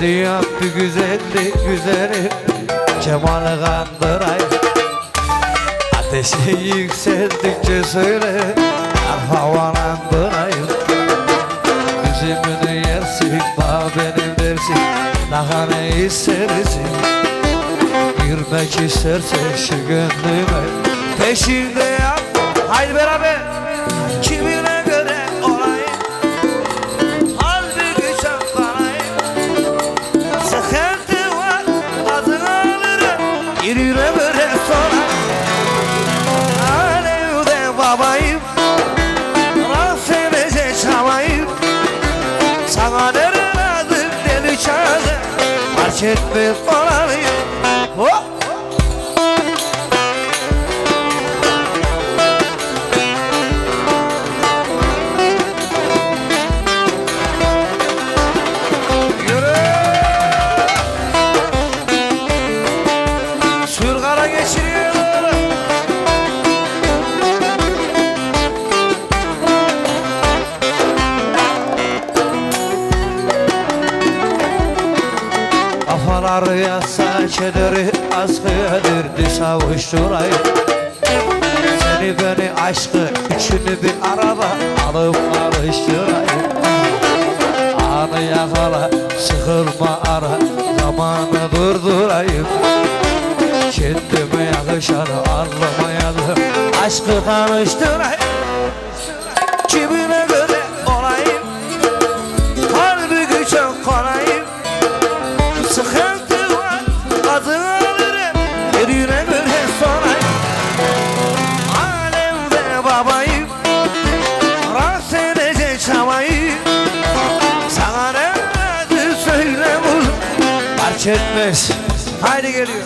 Hadi yap bir güzellik güzeli Cemalı kandırayım Ateşi yükseldikçe söyle havalandırayım Üzümünü yersin bana benim dersin Daha ne istersin? Girmek istersen şu gönlüme. Peşinde yap Haydi beraber. Kimine Sana nereladır deli çağdı Fark etmez Kafaları yasa kederi askıyadır savuşturayım Seni beni aşkı üçünü bir araba alıp karıştırayım Anı yakala sıkılma ara zamanı durdurayım. Kendime yakışanı anlamayalım Aşkı tanıştırayım etmez. Haydi geliyor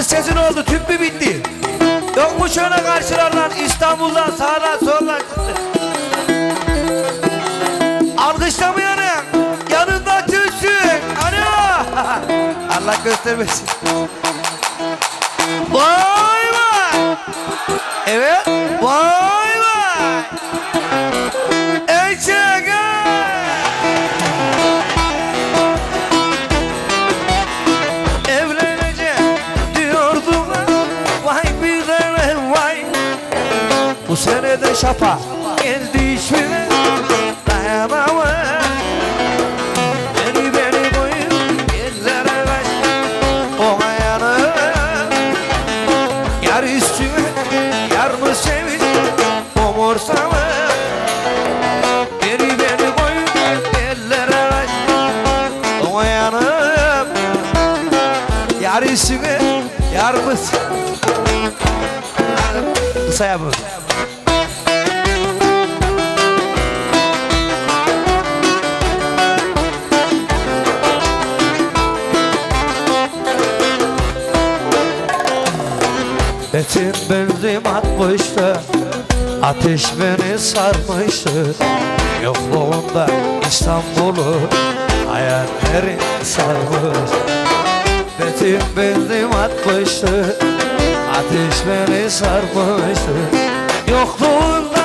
oldu? Algı sesi ne oldu? Tüp mü bitti? Yok mu şöyle karşılardan İstanbul'dan sağdan soldan çıktı? Alkışlamayanın yanında tütsün. Alo. Allah göstermesin. Vay vay. Evet. Vay vay. De şapa. Geldi işime. Dayanamam. Beni beni koyun. Yerlere kaç. O ayağını Yar üstüme yar mı sevin Beni beni koyun. Ellere aç O yanım Yar üstüme Kısa yapın Etim benzim atmıştı Ateş beni sarmıştı. Yokluğunda İstanbul'u Hayallerin sarmış Etim benzim atmıştı Ateş beni sarmıştı. Yokluğunda